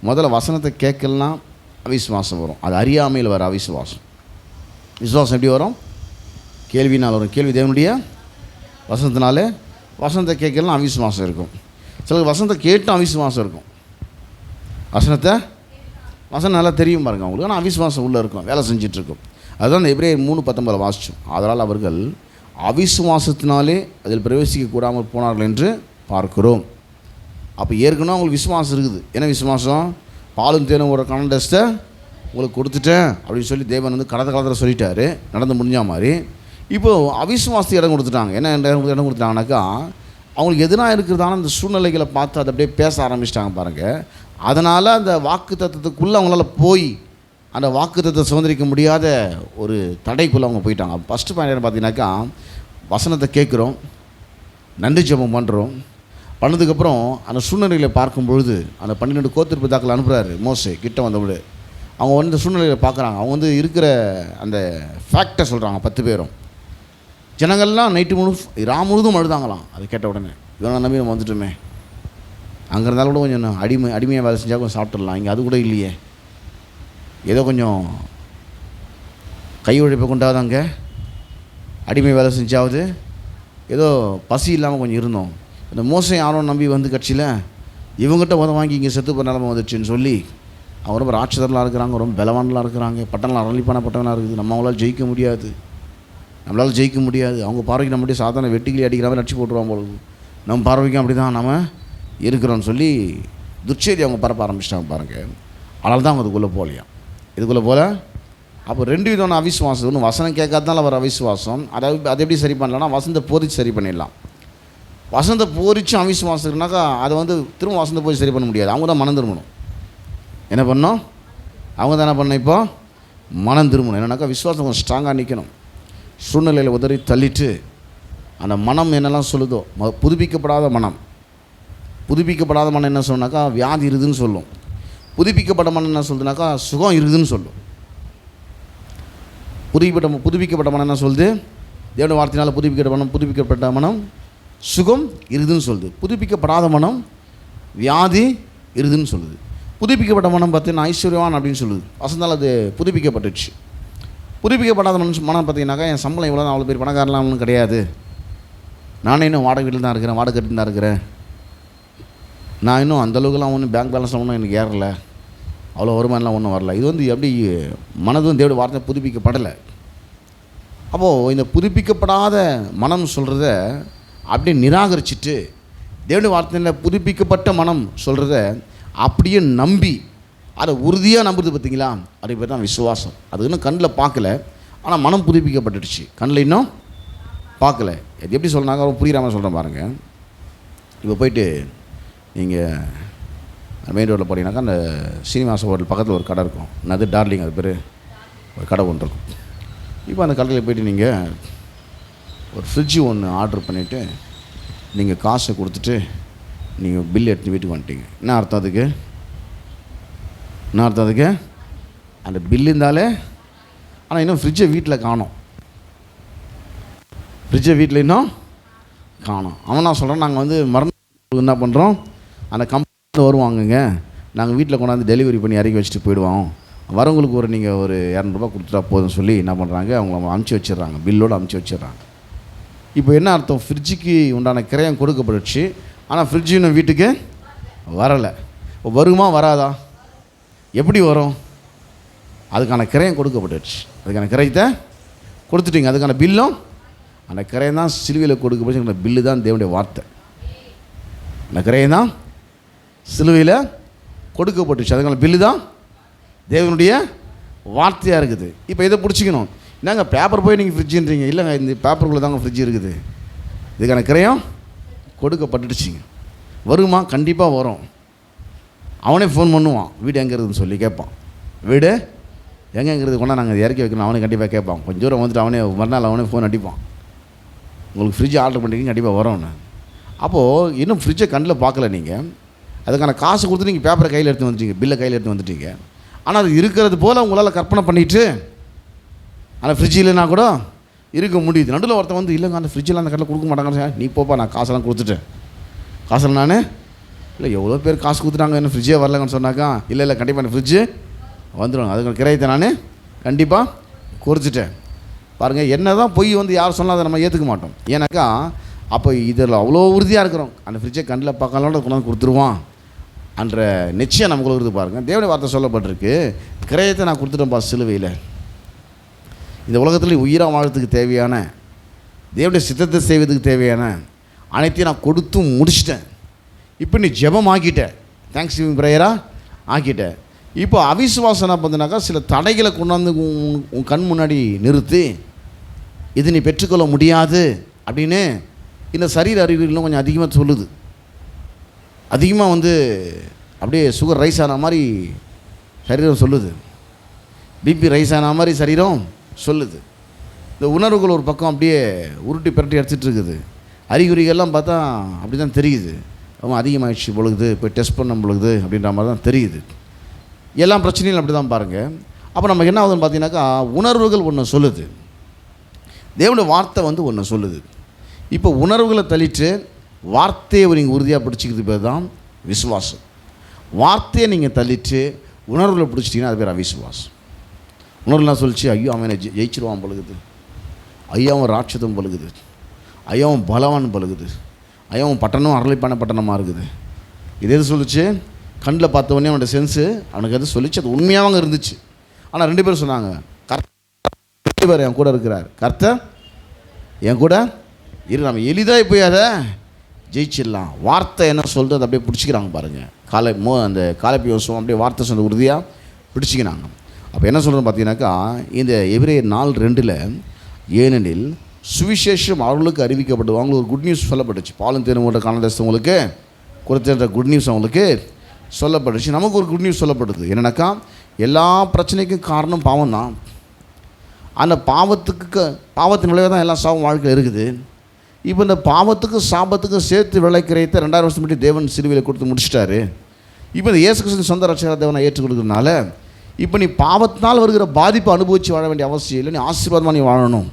முதல்ல வசனத்தை கேட்கலாம் அவிஸ்வாசம் வரும். அது அறியாமையில் வர அவிஸ்வாசம் விஸ்வாசம் எப்படி வரும்? கேள்வினால் வரும். கேள்வி தேவனுடைய வசனத்தினாலே வசனத்தை கேட்கலாம் அவிஸ்வாசம் இருக்கும். சில வசனத்தை கேட்டும் அவிஸ்வாசம் இருக்கும். வசனத்தை வசனம் நல்லா தெரியும் பாருங்க அவங்களுக்கு. ஆனால் அவிஸ்வாசம் உள்ளே இருக்கும். வேலை செஞ்சிட்ருக்கும் அதுதான் அந்த எப்படியே மூணு பத்தொம்பது வாசித்தோம் அதனால் அவர்கள் அவிசுவாசத்தினாலே அதில் பிரவேசிக்க கூடாமல் போனார்கள் என்று பார்க்கிறோம். அப்போ ஏற்கனவே அவங்களுக்கு விசுவாசம் இருக்குது. என்ன விசுவாசம்? பாலும் தேனும் ஒரு கனடஸ்ட்டை உங்களுக்கு கொடுத்துட்டேன் அப்படின்னு சொல்லி தேவன் வந்து கடந்த காலத்தில் சொல்லிட்டாரு. நடந்து முடிஞ்ச மாதிரி. இப்போது அவிசுவாசத்துக்கு இடம் கொடுத்துட்டாங்க. என்ன இடம் இடம் கொடுத்துட்டாங்கனாக்கா அவங்களுக்கு எதனா இருக்கிறதான அந்த சூழ்நிலைகளை பார்த்து அதை அப்படியே பேச ஆரம்பிச்சிட்டாங்க பாருங்கள் அதனால் அந்த வாக்கு தத்துவத்துக்குள்ளே அவங்களால போய் அந்த வாக்குத்தத்தை சுதந்திரிக்க முடியாத ஒரு தடைக்குள்ளே அவங்க போயிட்டாங்க. ஃபஸ்ட்டு பாயிண்ட் என்ன பார்த்தீங்கன்னாக்கா வசனத்தை கேட்குறோம் நன்றி ஜபம் பண்ணுறோம் பண்ணதுக்கப்புறம் அந்த சூழ்நிலைகளை பார்க்கும் பொழுது அந்த பன்னிரெண்டு கோத்திருப்பு தாக்கல் அனுப்புகிறாரு மோசே கிட்ட வந்தபோது. அவங்க வந்து இந்த சூழ்நிலையை பார்க்குறாங்க. அவங்க வந்து இருக்கிற அந்த ஃபேக்டை சொல்கிறாங்க பத்து பேரும். ஜனங்கள்லாம் நைட்டு முழு ரா முழுதும் அழுதாங்களாம் அது கேட்ட உடனே. இவனை நம்பி நம்ம வந்துட்டோமே. அங்கே இருந்தாலும் கூட கொஞ்சம் அடிமை அடிமையாக வேலை செஞ்சால் கொஞ்சம் சாப்பிட்றலாம் இங்கே அது கூட இல்லையே. ஏதோ கொஞ்சம் கை உழைப்பு கொண்டாவது அங்கே அடிமை வேலை செஞ்சாவது ஏதோ பசி இல்லாமல் கொஞ்சம் இருந்தோம். இந்த மோசம் யாரும் நம்பி வந்து கட்சியில் இவங்ககிட்ட உதவ வாங்கி இங்கே செத்து போகிற நிலமை வந்துச்சுன்னு சொல்லி அவங்க ரொம்ப ராட்சதர்களாக இருக்கிறாங்க ரொம்ப பலவான்லாம் இருக்கிறாங்க. பட்டம்லாம் அரளிப்பான பட்டனாக இருக்குது. நம்ம அவங்களால ஜெயிக்க முடியாது. நம்மளால் ஜெயிக்க முடியாது. அவங்க பார்வைக்கு நம்முடைய சாதாரண வெட்டிக்கிளி அடிக்கிற மாதிரி நடிச்சு போட்டுருவாங்க பொழுது நம்ம பார்வைக்கும் அப்படி தான் நம்ம இருக்கிறோன்னு சொல்லி துர்ச்செய்தி அவங்க பரப்ப ஆரம்பிச்சிட்டாங்க பாருங்கள் அதனால தான் அவங்க அதுக்குள்ளே போகலையாம் இதுக்குள்ளே போல. அப்போ ரெண்டு விதமான அவிசுவாசம். ஒன்று வசனம் கேட்காதனால வர அவிசுவாசம். அதை அதை எப்படி சரி பண்ணலாம்னா வசந்த போதிச்சு சரி பண்ணிடலாம். வசந்த போரிச்சு அவிசுவாசம் இருக்குனாக்கா அதை வந்து திரும்ப வசந்த போய் சரி பண்ண முடியாது. அவங்க தான் மனம் திரும்பணும். என்ன பண்ணோம் அவங்க தான் என்ன பண்ண இப்போ? மனம் திரும்பணும். என்னன்னாக்கா விசுவாசம் கொஞ்சம் ஸ்ட்ராங்காக நிற்கணும் சூழ்நிலையில் உதறி தள்ளிட்டு அந்த மனம் என்னெல்லாம் சொல்லுதோ ம- புதுப்பிக்கப்படாத மனம். புதுப்பிக்கப்படாத மனம் என்ன சொன்னாக்கா வியாதி இருதுன்னு சொல்லும். புதுப்பிக்கப்பட்ட மனம் என்ன சொல்லுதுனாக்கா சுகம் இருக்குதுன்னு சொல்லும். புதுப்பிக்கப்பட்ட புதுப்பிக்கப்பட்ட மனம் என்ன சொல்லுது? தேவனுடைய வார்த்தையினால் புதுப்பிக்கப்பட்ட மனம் புதுப்பிக்கப்பட்ட மனம் சுகம் இருக்குதுன்னு சொல்லுது. புதுப்பிக்கப்படாத மனம் வியாதி இருக்குதுன்னு சொல்லுது. புதுப்பிக்கப்பட்ட மனம் பார்த்தீங்கன்னா ஐஸ்வர்யவான் அப்படின்னு சொல்லுது. வசந்தால் அது புதுப்பிக்கப்பட்டுச்சு. புதுப்பிக்கப்படாத மனுஷன் மனம் பார்த்தீங்கன்னாக்கா என் சம்பளம் இவ்வளோ அவ்வளோ பேர் பணக்காரலாம்னு கிடையாது. நானே இன்னும் வாடகை வீட்டில் தான் இருக்கிறேன் வாடகை கட்டிட்டு தான் இருக்கிறேன். நான் இன்னும் அந்தளவுக்குலாம் ஒன்றும் பேங்க் பேலன்ஸ் ஒன்றும் எனக்கு ஏறல. அவ்வளோ வருமானம்லாம் ஒன்றும் வரல. இது வந்து எப்படி மனதும் தேவடைய வார்த்தை புதுப்பிக்கப்படலை? அப்போது இந்த புதுப்பிக்கப்படாத மனம் சொல்கிறத அப்படியே நிராகரிச்சிட்டு தேவனுடைய வார்த்தையில் புதுப்பிக்கப்பட்ட மனம் சொல்கிறத அப்படியே நம்பி அதை உறுதியாக நம்புறது பார்த்தீங்களா? அது பேர் தான் விசுவாசம். அது இன்னும் கண்ணில் பார்க்கல. ஆனால் மனம் புதுப்பிக்கப்பட்டுடுச்சு. கண்ணில் இன்னும் பார்க்கல. இது எப்படி சொல்கிறாங்க புரிகிற மாதிரி சொல்கிறேன் பாருங்கள் இப்போ போயிட்டு நீங்கள் மெயின் ரோட்டில் போனீங்கன்னாக்கா அந்த சீனிவாச ஹோட்டல் பக்கத்தில் ஒரு கடை இருக்கும். அது டார்லிங் அது பேர். ஒரு கடை ஒன்று இருக்கும். இப்போ அந்த கடையில் போயிட்டு நீங்கள் ஒரு ஃப்ரிட்ஜு ஒன்று ஆர்டர் பண்ணிவிட்டு நீங்கள் காசை கொடுத்துட்டு நீங்கள் பில் எடுத்து வீட்டுக்கு வந்துட்டீங்க. என்ன அர்த்தம் அதுக்கு? என்ன அர்த்தம் அதுக்கு? அந்த பில் இருந்தாலே ஆனால் இன்னும் ஃப்ரிட்ஜை வீட்டில் காணோம். ஃப்ரிட்ஜை வீட்டில் இன்னும் காணும். அவன் நான் சொல்கிறேன் நாங்கள் வந்து மரணம் என்ன பண்ணுறோம் அந்த கம்பெனி வருவாங்கங்க. நாங்கள் வீட்டில் கொண்டாந்து டெலிவரி பண்ணி இறக்கி வச்சுட்டு போயிடுவோம். வரவங்களுக்கு ஒரு நீங்கள் ஒரு இரநூறுபா கொடுத்துட்டா போதும் சொல்லி என்ன பண்ணுறாங்க அவங்க அமுச்சு வச்சிடுறாங்க. பில்லோடு அமுச்சு வச்சிடுறாங்க. இப்போ என்ன அர்த்தம்? ஃப்ரிட்ஜுக்கு உண்டான கிரயம் கொடுக்கப்பட்டுச்சு. ஆனால் ஃப்ரிட்ஜு இன்னும் வீட்டுக்கு வரலை. இப்போ வருமா வராதா? எப்படி வரும்? அதுக்கான கிரயம் கொடுக்கப்பட்டுச்சு. அதுக்கான கிரயத்தை கொடுத்துட்டீங்க. அதுக்கான பில்லும் அந்த கிரயம் தான் சிலுவையில் கொடுக்கப்பட்டு அந்த பில்லு தான் தேவனுடைய வார்த்தை. அந்த கிரயம் தான் சிலுவையில் கொடுக்கப்பட்டுச்சு. அதுக்கான பில்லு தான் தேவனுடைய வார்த்தையாக இருக்குது. இப்போ இதை பிடிச்சிக்கணும். என்னங்க பேப்பர் போய் நீங்கள் ஃப்ரிட்ஜுன்றீங்க இல்லைங்க இந்த பேப்பருக்குள்ளே தாங்க ஃப்ரிட்ஜ் இருக்குது. இதுக்கான கிரயம் கொடுக்கப்பட்டுடுச்சிங்க வருமா? கண்டிப்பாக வரும். அவனே ஃபோன் பண்ணுவான். வீடு எங்கே இருக்குதுன்னு சொல்லி கேட்பான். வீடு எங்கேங்கிறது கொண்டா நாங்கள் இறக்கி வைக்கணும். அவனே கண்டிப்பாக கேட்பான். கொஞ்சம் தூரம் வந்துட்டு அவனே மறுநாள் அவனே ஃபோன் அடிப்பான். உங்களுக்கு ஃப்ரிட்ஜ் ஆர்டர் பண்ணிருக்கீங்க கண்டிப்பாக வரும்னு. அப்போது இன்னும் ஃப்ரிட்ஜை கண்ணில் பார்க்கல நீங்கள் அதுக்கான காசு கொடுத்து நீங்கள் பேப்பரை கையில் எடுத்து வந்துட்டீங்க பில்லை கையில் எடுத்து வந்துட்டீங்க. ஆனால் அது இருக்கிறது போல் உங்களால் கற்பனை பண்ணிட்டு ஆனால் ஃப்ரிட்ஜ் இல்லைனா கூட இருக்க முடியுது. நடுவில் ஒருத்தன் வந்து இல்லைங்க அந்த ஃப்ரிட்ஜில் அந்த கடையில் கொடுக்க மாட்டாங்க நீ போப்பா நான் காசெல்லாம் கொடுத்துட்டேன். காசெல்லாம் நான் இல்லை எவ்வளோ பேர் காசு கொடுத்துட்டாங்க என்ன ஃப்ரிட்ஜே வரலங்கன்னு சொன்னாக்கா? இல்லை இல்லை கண்டிப்பாக அந்த ஃப்ரிட்ஜு வந்துடும் அதுக்கு கிரயத்தை நான் கண்டிப்பாக குறிச்சிட்டேன். பாருங்கள் என்ன தான் பொய் வந்து யார் சொன்னால் அதை நம்ம ஏற்றுக்க மாட்டோம். ஏன்னாக்கா அப்போ இதில் அவ்வளோ உறுதியாக இருக்கிறோம். அந்த ஃப்ரிட்ஜை கண்ணில் பார்க்கலாம் கொண்டாந்து கொடுத்துருவான். என்ற நிச்சயம் நமக்குள்ள இருக்குது பாருங்கள் தேவனுடைய வார்த்தை சொல்லப்பட்டிருக்கு. கிரயத்தை நான் கொடுத்துட்டேன்ப்பா சிலுவையில். இந்த உலகத்தில் உயிராக வாழறதுக்கு தேவையான தேவனுடைய சித்தத்தை செய்வதுக்கு தேவையான அனைத்தையும் நான் கொடுத்து முடிச்சிட்டேன். இப்போ நீ ஜெபம் ஆக்கிட்ட. Thanks giving ப்ரேயராக ஆக்கிட்ட. இப்போ அவிசுவாசம் என்ன பண்ணுனாக்கா சில தடைகளை கொண்டாந்து உன் உன் கண் முன்னாடி நிறுத்தி. இது நீ பெற்றுக்கொள்ள முடியாது அப்படின்னு இந்த சரீர அறிவியலும் கொஞ்சம் அதிகமாக சொல்லுது. அதிகமாக வந்து அப்படியே சுகர் ரைஸ் ஆன மாதிரி சரீரம் சொல்லுது. பிபி ரைஸ் ஆன மாதிரி சரீரம் சொல்லுது. இந்த உணர்வுகள் ஒரு பக்கம் அப்படியே உருட்டி பிரட்டி அடிச்சிட்டு இருக்குது. அறிகுறிகள்லாம் பார்த்தா அப்படி தான் தெரியுது அவன் அதிகமாகிடுச்சு பொழுது போய் டெஸ்ட் பண்ண பொழுது அப்படின்ற மாதிரி தான் தெரியுது. எல்லா பிரச்சனையும் அப்படி தான் பாருங்கள் அப்போ நமக்கு என்ன ஆகுதுன்னு பார்த்தீங்கன்னாக்கா உணர்வுகள் ஒன்று சொல்லுது. தேவனுடைய வார்த்தை வந்து ஒன்று சொல்லுது. இப்போ உணர்வுகளை தள்ளிட்டு வார்த்தையை நீங்கள் உறுதியாக பிடிச்சிக்கிறது பேர் தான் விசுவாசம். வார்த்தையை நீங்கள் தள்ளிட்டு உணர்வில் பிடிச்சிட்டிங்கன்னா அது பேர் அவிசுவாசம். உணர்வுலாம் சொல்லிச்சு? ஐயோ அவன் ஜெயிச்சிருவான் பழுகுது ஐயா அவன் ராட்சதம் பழுகுது ஐயா அவன் பலவான் பழுகுது ஐயா அவன் பட்டணம் அரளிப்பான பட்டணமாக இருக்குது. இது எது சொல்லிச்சு? கண்ணில் பார்த்தவொடனே அவனோட சென்ஸு அவனுக்கு எது சொல்லிச்சு? அது உண்மையாகவும் இருந்துச்சு. ஆனால் ரெண்டு பேரும் சொன்னாங்க கர்த்தர் பேர் என் கூட இருக்கிறார். கர்த்தர் என் கூட இரு நம்ம எளிதாக போய் அதை ஜெயிச்சிடலாம். வார்த்தை என்ன சொல்கிறது அதை அப்படியே பிடிச்சிக்கிறாங்க பாருங்கள் காலை மோ அந்த காலப்பி யோசம் அப்படியே வார்த்தை சொன்ன உறுதியாக பிடிச்சிக்கிறாங்க. அப்போ என்ன சொல்கிறோம் பார்த்தீங்கன்னாக்கா இந்த எவ்ரே நாள் ரெண்டில் ஏனெனில் சுவிசேஷம் அவர்களுக்கு அறிவிக்கப்பட்டது. அவங்களுக்கு ஒரு குட் நியூஸ் சொல்லப்பட்டுச்சு. பாலும் தேர்வுன்ற ஓட்ட காணதேசவங்களுக்கு கொடுத்த குட் நியூஸ் அவங்களுக்கு சொல்லப்பட்டுச்சு. நமக்கு ஒரு குட் நியூஸ் சொல்லப்படுது என்னன்னாக்கா எல்லா பிரச்சனைக்கும் காரணம் பாவம் தான் அந்த பாவத்துக்கு பாவத்தின் விளைவாக தான் எல்லா சாவும் வாழ்க்கையில் இருக்குது. இப்போ இந்த பாவத்துக்கும் சாபத்துக்கும் சேர்த்து விளைக்கிறத ரெண்டாயிரம் வருஷம் முன்னாடி தேவன் சிலுவையில் கொடுத்து முடிச்சிட்டாரு. இப்போ இந்த இயேசு கிறிஸ்து சொந்த ரட்சகர தேவனை ஏற்றுக் கொடுக்கறதுனால இப்போ நீ பாவத்தினால் வருகிற பாதிப்பை அனுபவித்து வாழ வேண்டிய அவசியம் இல்லை. நீ ஆசீர்வாதமாக நீ வாழணும்.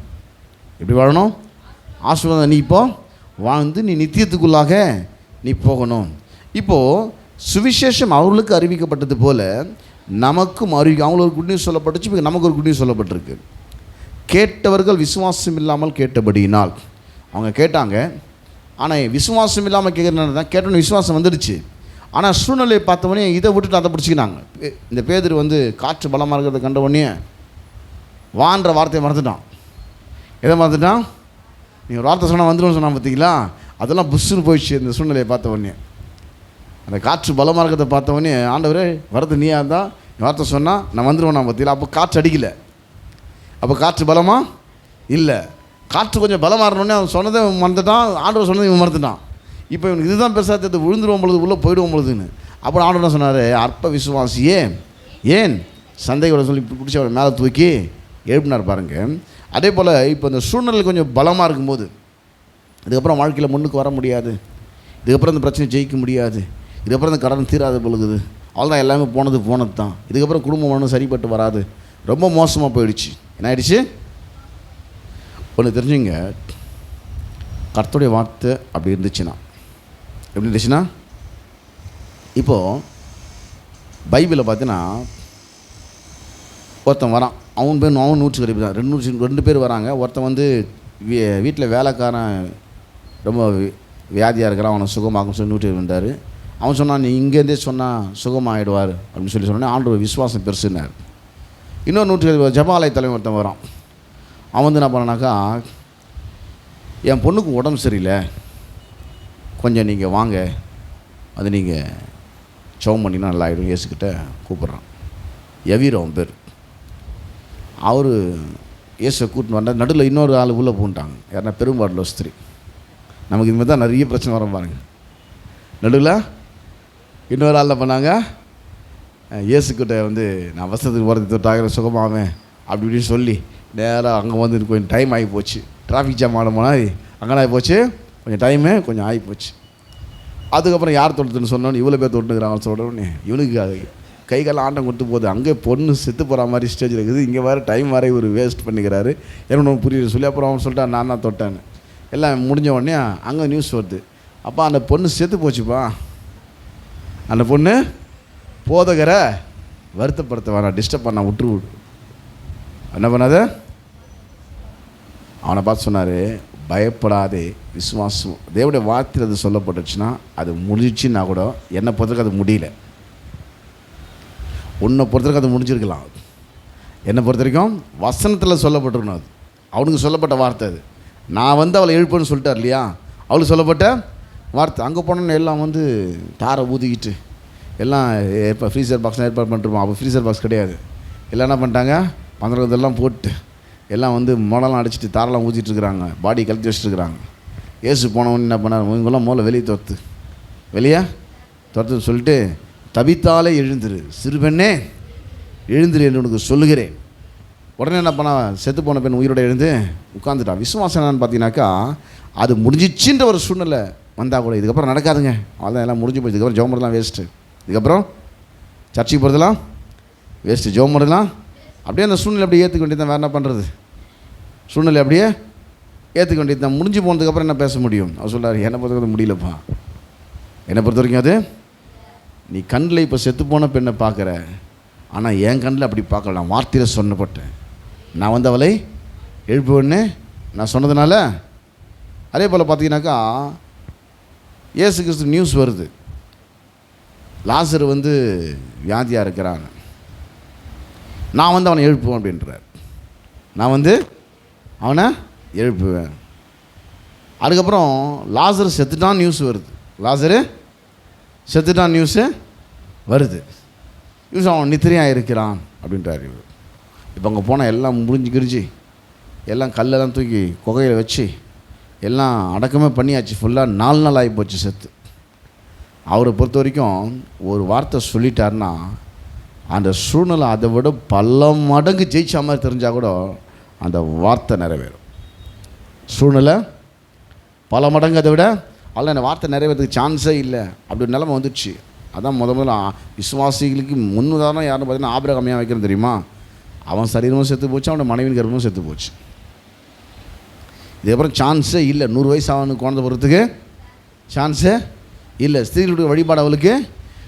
எப்படி வாழணும்? ஆசீர்வாதம் நீ இப்போ வாழ்ந்து நீ நித்தியத்துக்குள்ளாக நீ போகணும். இப்போது சுவிசேஷம் அவர்களுக்கு அறிவிக்கப்பட்டது போல் நமக்கும் அறிவி அவங்களுக்கு குட் நியூஸ் சொல்லப்பட்டுச்சு இப்போ நமக்கு ஒரு குட் நியூஸ் சொல்லப்பட்டிருக்கு. கேட்டவர்கள் விசுவாசம் இல்லாமல் கேட்டபடியினால். அவங்க கேட்டாங்க ஆனால் விசுவாசம் இல்லாமல் கேட்குறதுனால தான் கேட்டோன்னு விசுவாசம் வந்துடுச்சு. ஆனால் சூழ்நிலையை பார்த்தவொடனே இதை விட்டுட்டு அதை பிடிச்சிக்கினாங்க. பே- இந்த பேதர் வந்து காற்று பலமாக இருக்கிறத கண்டவுடனே வான்ற வார்த்தையை மறந்துட்டான். எதை மறந்துட்டான்? நீங்கள் ஒரு வார்த்தை சொன்னால் வந்துடும் சொன்னால் பார்த்தீங்களா? அதெல்லாம் புஷ்ஷுன்னு போயிடுச்சு இந்த சூழ்நிலையை பார்த்த உடனே. அந்த காற்று பலமாக இருக்கிறத பார்த்த உடனே ஆண்டவரே வரது நீயா இருந்தால் நீ வார்த்தை சொன்னால் நான் வந்துடுவேன் நான் பார்த்தீங்களா? அப்போ காற்று அடிக்கல. அப்போ காற்று பலமா? இல்லை. காற்று கொஞ்சம் பலமாக இருந்தோடனே அவன் சொன்னதை மறந்துட்டான் ஆண்டவர் சொன்னதை இவன் மறந்துட்டான். இப்போ இவனுக்கு இதுதான் பெருசாக தெரியுது விழுந்துருவோம் பொழுது உள்ளே போயிடுவோம் பொழுதுன்னு. அப்புறம் ஆண்டவர் சொன்னார்? அற்ப விசுவாசியே ஏன்? சந்தையோட சொல்லி பிடிச்சி அவனை மேலே தூக்கி எழுப்பினார் பாருங்கள் அதே போல் இப்போ இந்த சூழ்நிலை கொஞ்சம் பலமாக இருக்கும்போது இதுக்கப்புறம் வாழ்க்கையில் முன்னுக்கு வர முடியாது. இதுக்கப்புறம் இந்த பிரச்சனை ஜெயிக்க முடியாது. இதுக்கப்புறம் இந்த கடன் தீராத பொழுது அவ்வளோதான் எல்லாமே போனது போனது தான் இதுக்கப்புறம் குடும்பம் ஒன்றும் சரிப்பட்டு வராது. ரொம்ப மோசமாக போயிடுச்சு. என்ன ஆயிடுச்சு? ஒன்று தெரிஞ்சுங்க. கர்த்தருடைய வார்த்தை அப்படி இருந்துச்சுன்னா. எப்படி இருந்துச்சுன்னா? இப்போது பைபிளில் பார்த்தீங்கன்னா ஒருத்தன் வரான். அவன் பேர் அவன் நூற்று கறிப்பு தான் ரெண்டு நூற்று ரெண்டு பேர் வராங்க. ஒருத்தன் வந்து வீட்டில் வேலைக்காரன் ரொம்ப வியாதியாக இருக்கிறான். அவனை சுகமாகும் சொல்லி நூற்றி இருந்தார் அவன் சொன்னான் நீ இங்கேருந்தே சொன்னால் சுகமாகிடுவார் அப்படின்னு சொல்லி சொன்னோன்னே ஆண்டோட விசுவாசம் பெருசுன்னார். இன்னொரு நூற்றி ஜபாலய தலைவர் ஒருத்தன் வரான். அவன் வந்து என்ன பண்ணானாக்கா என் பொண்ணுக்கு உடம்பு சரியில்லை. கொஞ்சம் நீங்கள் வாங்க. அது நீங்கள் சவம் பண்ணினா நல்லா ஆகிடும் இயேசுக்கிட்ட கூப்பிட்றான். எவீர் அவன் பேர். அவர் இயேசுவை கூட்டின்னு வந்தால் நடுவில் இன்னொரு ஆள் உள்ளே பூண்டாங்க யாருன்னா பெரும்பாடு ஸ்திரி. நமக்கு இது மாதிரி தான் நிறைய பிரச்சனை வரும் பாருங்க. நடுவில் இன்னொரு ஆளில் பண்ணாங்க? இயேசுக்கிட்ட வந்து நான் வசத்துக்கு போகிறது தொட்டாகிற சுகமாவேன் அப்படி இப்படின்னு சொல்லி நேராக அங்கே வந்து கொஞ்சம் டைம் ஆகி போச்சு. டிராஃபிக் ஜாம் ஆன போனால் அங்கே ஆகி போச்சு. கொஞ்சம் டைமு கொஞ்சம் ஆகி போச்சு. அதுக்கப்புறம் யார் தொட்டுன்னு சொன்னோன்னு இவ்வளோ பேர் தொட்டுக்கிறாங்கன்னு சொல்கிறோன்னு இவனுக்கு அது கை கால் ஆட்டம் கொடுத்து போகுது. அங்கே பொண்ணு செத்து போகிற மாதிரி ஸ்டேஜில் இருக்குது. இங்கே வேறு டைம் வரை இவர் வேஸ்ட் பண்ணிக்கிறாரு. என்ன புரியுது சொல்லி அப்புறம் அவன் சொல்லிட்டா நான் தான் தொட்டேன்னு. எல்லாம் முடிஞ்ச உடனே அங்கே நியூஸ் வருது. அப்பா அந்த பொண்ணு செத்து போச்சுப்பா. அந்த பொண்ணு போதகரை வருத்தப்படுத்த வேணாம் டிஸ்டர்ப் பண்ண விட்டுரு. விடு என்ன பண்ணாத? அவனை பார்த்து சொன்னார் பயப்படாதே விசுவாசம். தேவடைய வார்த்தையில் அது சொல்லப்பட்டுச்சுன்னா அது முடிஞ்சிச்சுன்னா கூட என்னை பொறுத்தவரைக்கும் அது முடியல. உன்னை பொறுத்தவரைக்கும் அது முடிஞ்சிருக்கலாம். என்னை பொறுத்த வரைக்கும் வசனத்தில் சொல்லப்பட்டிருக்கணும் அது. அவனுக்கு சொல்லப்பட்ட வார்த்தை அது. நான் வந்து அவளை எழுப்புன்னு சொல்லிட்டார் இல்லையா? அவளுக்கு சொல்லப்பட்ட வார்த்தை. அங்கே போனோன்னு எல்லாம் வந்து தாரை ஊதிக்கிட்டு எல்லாம் இப்போ ஃப்ரீசர் பாக்ஸ்லாம் ஏற்பாடு பண்ணிருப்போம் அப்போ ஃப்ரீசர் பாக்ஸ் கிடையாது. எல்லாம் என்ன பண்ணிட்டாங்க? பந்தரத்தெல்லாம் போட்டு எல்லாம் வந்து மொடலாம் அடிச்சிட்டு தாரெல்லாம் ஊற்றிட்டு பாடி கலத்தி வச்சுட்டுருக்குறாங்க. ஏசு போனவொன்னு என்ன பண்ணார்? இவங்கெல்லாம் முதல்ல வெளியே துரத்து வெளியே துரத்துன்னு சொல்லிட்டு தவித்தாலே எழுந்துரு. சிறுபெண்ணே எழுந்துரு என்று உனக்கு சொல்லுகிறேன். உடனே என்ன பண்ணா செத்து போன பெண் உயிரோட எழுந்து உட்காந்துட்டான் விசுவாசம் என்னன்னு பார்த்தீங்கன்னாக்கா அது முடிஞ்சிச்சுன்ற ஒரு சூழ்நிலை வந்தால் கூட. இதுக்கப்புறம் நடக்காதுங்க. அதான் எல்லாம் முடிஞ்சு போச்சு. இதுக்கப்புறம் ஜோமரெலாம் வேஸ்ட்டு இதுக்கப்புறம் சர்ச்சுக்கு போகிறதுலாம் வேஸ்ட்டு ஜோமரெலாம் அப்படியே அந்த சூழ்நிலை அப்படியே ஏற்றுக்க வேண்டியது வேறு என்ன பண்ணுறது சூழ்நிலை அப்படியே ஏற்றுக்க வேண்டியது தான் முடிஞ்சு போனதுக்கப்புறம் என்ன பேச முடியும்? அவர் சொல்கிறார் என்னை பொறுத்த வரைக்கும் முடியலப்பா. என்னை பொறுத்த வரைக்கும் அது? நீ கண்ணில் இப்போ செத்து போன பெண்ணை பார்க்குற. ஆனால் என் கண்ணில் அப்படி பார்க்கல. நான் வார்த்தையில் சொன்னப்பட்டேன். நான் வந்து அவளை எழுப்புவேன்னு நான் சொன்னதுனால அதே போல் பார்த்தீங்கன்னாக்கா ஏசு கிறிஸ்து நியூஸ் வருது. லாசர் வந்து வியாதியாக இருக்கிறான். நான் வந்து அவனை எழுப்புவேன் அப்படின்றார். நான் வந்து அவனை எழுப்புவேன். அதுக்கப்புறம் லாசர் செத்துட்டான் நியூஸ் வருது. லாசரு செத்துட்டான் நியூஸு வருது. நியூஸ் அவன் நித்திரையாக இருக்கிறான் அப்படின்றார் இவர். இப்போ அங்கே போனால் எல்லாம் முடிஞ்சு கிரிஞ்சு எல்லாம் கல்லெல்லாம் தூக்கி குகையில் வச்சு எல்லாம் அடக்கமே பண்ணியாச்சு. ஃபுல்லாக நாலு நாள் ஆகி போச்சு செத்து. அவரை பொறுத்த வரைக்கும் ஒரு வார்த்தை சொல்லிட்டாருன்னா அந்த சூழ்நிலை அதை விட பல மடங்கு ஜெயிச்ச மாதிரி தெரிஞ்சால் கூட அந்த வார்த்தை நிறைவேறும். சூழ்நிலை பல மடங்கு அதை விட அதில் அந்த வார்த்தை நிறைவேறதுக்கு சான்ஸே இல்லை அப்படி நிலைமை வந்துடுச்சு அதான் முத முதல்ல விசுவாசிகளுக்கு முன்னுதாரணம் யாருன்னு பார்த்தீங்கன்னா ஆபிரகாமியாக வைக்கிறேன் தெரியுமா? அவன் சரீரமும் செத்து போச்சு அவனோட மனைவின் கர்ப்பமும் செத்து போச்சு. இதுக்கப்புறம் சான்ஸே இல்லை. நூறு வயசு அவனுக்கு குழந்தை போகிறதுக்கு சான்ஸே இல்லை. ஸ்திரீகளுடைய வழிபாடு அவளுக்கு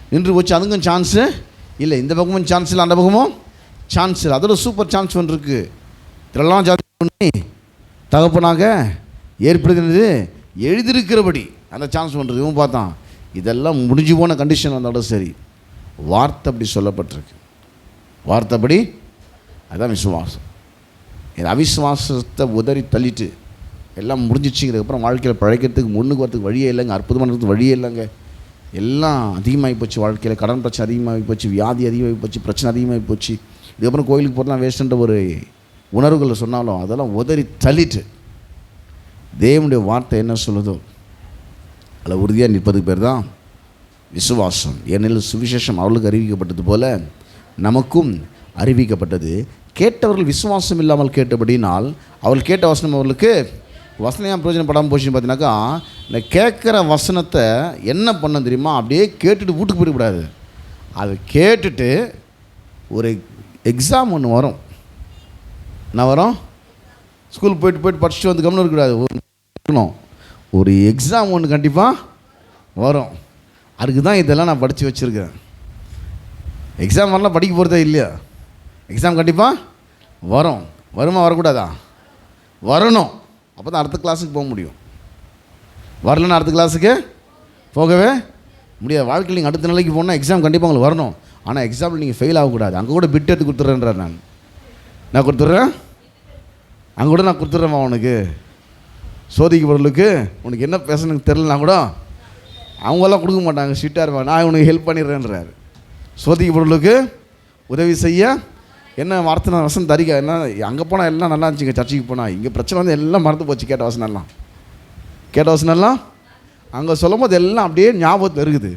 நின்று போச்சு. அதுக்கும் சான்ஸு இல்லை இந்த பக்கமும் சான்ஸ் இல்லை அந்த பக்கமும் சான்ஸ் இல்லை. அதோட சூப்பர் சான்ஸ் ஒன்று இருக்குது இதெல்லாம் ஜாதி பண்ணி தகப்பனாக ஏற்படுத்தினது எழுதியிருக்கிறபடி அந்த சான்ஸ் ஒன்று இவன் பார்த்தான் இதெல்லாம் முடிஞ்சு போன கண்டிஷன் வந்தாலும் சரி. வார்த்தை அப்படி சொல்லப்பட்டிருக்கு. வார்த்தைப்படி அதுதான் விசுவாசம். இந்த அவிசுவாசத்தை உதறி தள்ளிட்டு எல்லாம் முடிஞ்சிச்சுங்கிறதுக்கப்புறம் வாழ்க்கையில் பழைக்கிறதுக்கு முன்னுக்கு வரத்துக்கு வழியே இல்லைங்க. அற்புதமானதுக்கு வழியே இல்லைங்க. எல்லாம் அதிகமாகி போச்சு வாழ்க்கையில். கடன் பிரச்சனை அதிகமாகி போச்சு வியாதி அதிகமாகி போச்சு பிரச்சனை அதிகமாகி போச்சு. இதுக்கப்புறம் கோயிலுக்கு போகிறலாம் வேஸ்ட்டுன்ற ஒரு உணர்வுகளை சொன்னாலும் அதெல்லாம் உதறி தள்ளிட்டு தேவனுடைய வார்த்தை என்ன சொல்லுதோ அதில் உறுதியாக நிற்பதுக்கு பேர் தான் விசுவாசம். ஏனெனில் சுவிசேஷம் அவளுக்கு அறிவிக்கப்பட்டது போல நமக்கும் அறிவிக்கப்பட்டது. கேட்டவர்கள் விசுவாசம் இல்லாமல் கேட்டபடினால் அவள் கேட்ட வசனம் அவர்களுக்கு வசனம் பிரயோஜனப்படாமல் போச்சுன்னு பார்த்தீங்கன்னாக்கா இந்த கேட்குற வசனத்தை என்ன பண்ண தெரியுமா? அப்படியே கேட்டுட்டு வீட்டுக்கு போயிடக்கூடாது. அதை கேட்டுட்டு ஒரு எக்ஸாம் ஒன்று வரும். என்ன வரும்? ஸ்கூல் போயிட்டு போயிட்டு படிச்சுட்டு வந்து கம்முன்னு இருக்கக்கூடாது. ஒரு ஒரு எக்ஸாம் ஒன்று கண்டிப்பாக வரும். அதுக்கு தான் இதெல்லாம் நான் படித்து வச்சுருக்கேன். எக்ஸாம் வரலாம் படிக்க போகிறதே இல்லையா? எக்ஸாம் கண்டிப்பாக வரும். வருமா வரக்கூடாதா? வரணும். அப்போ தான் அடுத்த கிளாஸுக்கு போக முடியும். வரலன்னா அடுத்த கிளாஸுக்கு போகவே முடியாது. வாழ்க்கையில் நீங்கள் அடுத்த நிலைக்கு போனால் எக்ஸாம் கண்டிப்பாக உங்களுக்கு வரணும். ஆனால் எக்ஸாமில் நீங்கள் ஃபெயில் ஆகக்கூடாது. அங்கே கூட பிட் எடுத்து கொடுத்துட்றேன்றார் நான். நான் கொடுத்துட்றேன்? அங்கே கூட நான் கொடுத்துட்றேம்மா உனக்கு. சோதிக்கப்படுறதுக்கு உனக்கு என்ன பேசணுக்கு தெரிலனா கூட அவங்களாம் கொடுக்க மாட்டாங்க. ஸ்ட்ரிக்டாக இருப்பாங்க. நான் உனக்கு ஹெல்ப் பண்ணிடுறேன்றாரு. சோதிக்கப்படுறதுக்கு உதவி செய்ய என்ன வார்த்தை நான் தரிக்க? என்ன அங்கே போனால் எல்லாம் நல்லா இருந்துச்சுங்க. சர்ச்சுக்கு போனால் இங்கே பிரச்சனை வந்து எல்லாம் மறந்து போச்சு கேட்ட வசனம் எல்லாம். கேட்ட வசனம் எல்லாம்? அங்கே சொல்லும் போது எல்லாம் அப்படியே ஞாபகத்தில் இருக்குது.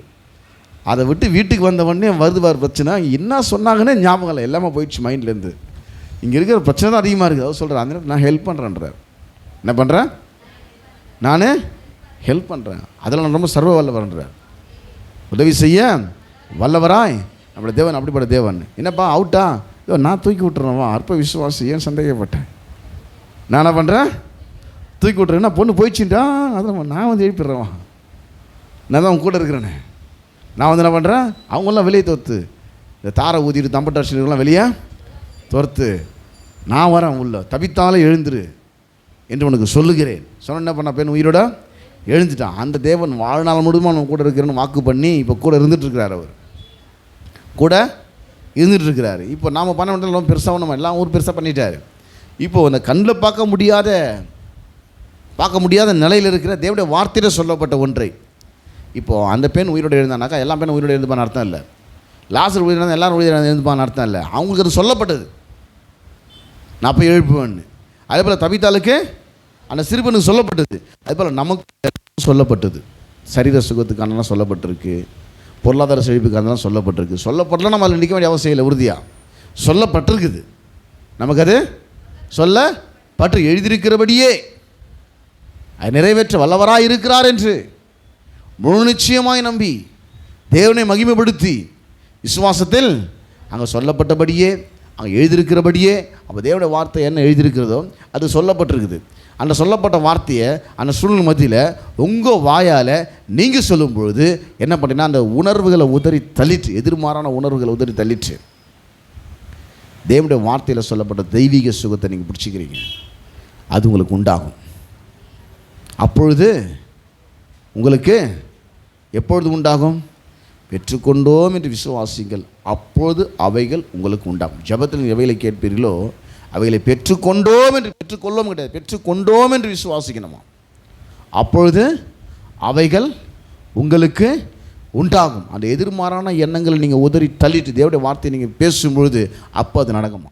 அதை விட்டு வீட்டுக்கு வந்த உடனே வருது வர பிரச்சனை. என்ன சொன்னாங்கன்னே ஞாபகம் இல்லை. எல்லாமே போயிடுச்சு மைண்ட்லேருந்து இங்கே இருக்கிற பிரச்சனை தான் அதிகமாக இருக்குது. அவர் சொல்கிறார் அந்த நேரத்தில் நான் ஹெல்ப் பண்ணுறேன்றார் என்ன பண்ணுறேன் நான் ஹெல்ப் பண்ணுறேன் அதில் நான் ரொம்ப சர்வ வல்லவரன்றார். உதவி செய்ய வல்லவராய். நம்மளோட தேவன் அப்படிப்பட்ட தேவன். என்னப்பா அவுட்டா நான் தூக்கி விட்டுறேன்வா அற்ப விசுவாசி ஏன் சந்தேகப்பட்டேன்? நான் என்ன பண்ணுறேன் தூக்கி விட்றேன் பொண்ணு போயிடுச்சுட்டா அதில் நான் வந்து எழுப்பிடுறேன் நான் தான் உன் கூட இருக்கிறேனே. நான் வந்து என்ன பண்ணுறேன் அவங்களாம் வெளியே தோத்து. இந்த தாரை ஊதிட்டு தம்பட்ட அடிச்சுலாம் வெளியே துரத்து. நான் வரேன் உள்ள. தவித்தாலே எழுந்துரு என்று உனக்கு சொல்லுகிறேன். சொன்ன என்ன பண்ண பெண் உயிரோட? எழுந்துட்டான். அந்த தேவன் வாழ்நாள் முழுவதும் அவன் கூட இருக்கிறேன்னு வாக்கு பண்ணி இப்போ கூட இருந்துட்டு இருக்கிறார் அவர். கூட இருந்துகிட்டு இருக்கிறாரு இப்போ நாம் பண்ண வேண்டிய பெருசாக நம்ம எல்லாம் ஊர் பெருசாக பண்ணிட்டார். இப்போது அந்த கண்ணில் பார்க்க முடியாத பார்க்க முடியாத நிலையில் இருக்கிற தேவடைய வார்த்தையில் சொல்லப்பட்ட ஒன்றை. இப்போது அந்த பெண் உயிரோடு எழுந்தானாக்கா எல்லா பெண்ணும் உயிரோடு எழுந்துப்பான்னு அர்த்தம் இல்லை. லாசர் உயிரிழந்தால் எல்லாரும் உயிரோடு எழுந்துப்பான்னு அர்த்தம் இல்லை. அவங்களுக்கு அது சொல்லப்பட்டது. நான் போய் எழுப்புவேன்னு. அதே போல் தவித்தாளுக்கு அந்த சிறுபனுக்கு சொல்லப்பட்டது. அதே போல் நமக்கு சொல்லப்பட்டது. சரீர சுகத்துக்கானலாம் சொல்லப்பட்டிருக்கு. பொருளாதார செழிப்புக்கானலாம் சொல்லப்பட்டிருக்கு. சொல்லப்படலாம் நம்ம அதில் நிற்க வேண்டிய அவசியம் இல்லை உறுதியாக சொல்லப்பட்டிருக்குது. நமக்கு அது சொல்ல பற்று எழுதியிருக்கிறபடியே. அது நிறைவேற்ற வல்லவராக இருக்கிறார் என்று முழு நிச்சயமாய் நம்பி தேவனை மகிமைப்படுத்தி விசுவாசத்தில் அங்கே சொல்லப்பட்டபடியே அங்கே எழுதியிருக்கிறபடியே அப்போ தேவனுடைய வார்த்தை என்ன எழுதியிருக்கிறதோ அது சொல்லப்பட்டிருக்குது. அந்த சொல்லப்பட்ட வார்த்தையை அந்த சூழ்நிலை மத்தியில் உங்கள் வாயால் நீங்கள் சொல்லும் பொழுது என்ன பண்ணீங்கன்னா அந்த உணர்வுகளை உதறி தள்ளிட்டு எதிர்மாறான உணர்வுகளை உதறி தள்ளிட்டு தேவனுடைய வார்த்தையில் சொல்லப்பட்ட தெய்வீக சுகத்தை நீங்கள் பிடிச்சிக்கிறீங்க. அது உங்களுக்கு உண்டாகும். அப்பொழுது உங்களுக்கு எப்பொழுது உண்டாகும்? பெற்றுக்கொண்டோம் என்று விசுவாசிங்கள் அப்பொழுது அவைகள் உங்களுக்கு உண்டாகும். ஜபத்தில் எவைகளை கேட்பீர்களோ அவைகளை பெற்றுக்கொண்டோம் என்று பெற்றுக்கொள்ளோம் கிடையாது. பெற்றுக்கொண்டோம் என்று விசுவாசிக்கணுமா? அப்பொழுது அவைகள் உங்களுக்கு உண்டாகும். அந்த எதிர்மாறான எண்ணங்களை நீங்கள் உதறி தள்ளிட்டு தேவடைய வார்த்தையை நீங்கள் பேசும் பொழுது அப்போ அது நடக்குமா?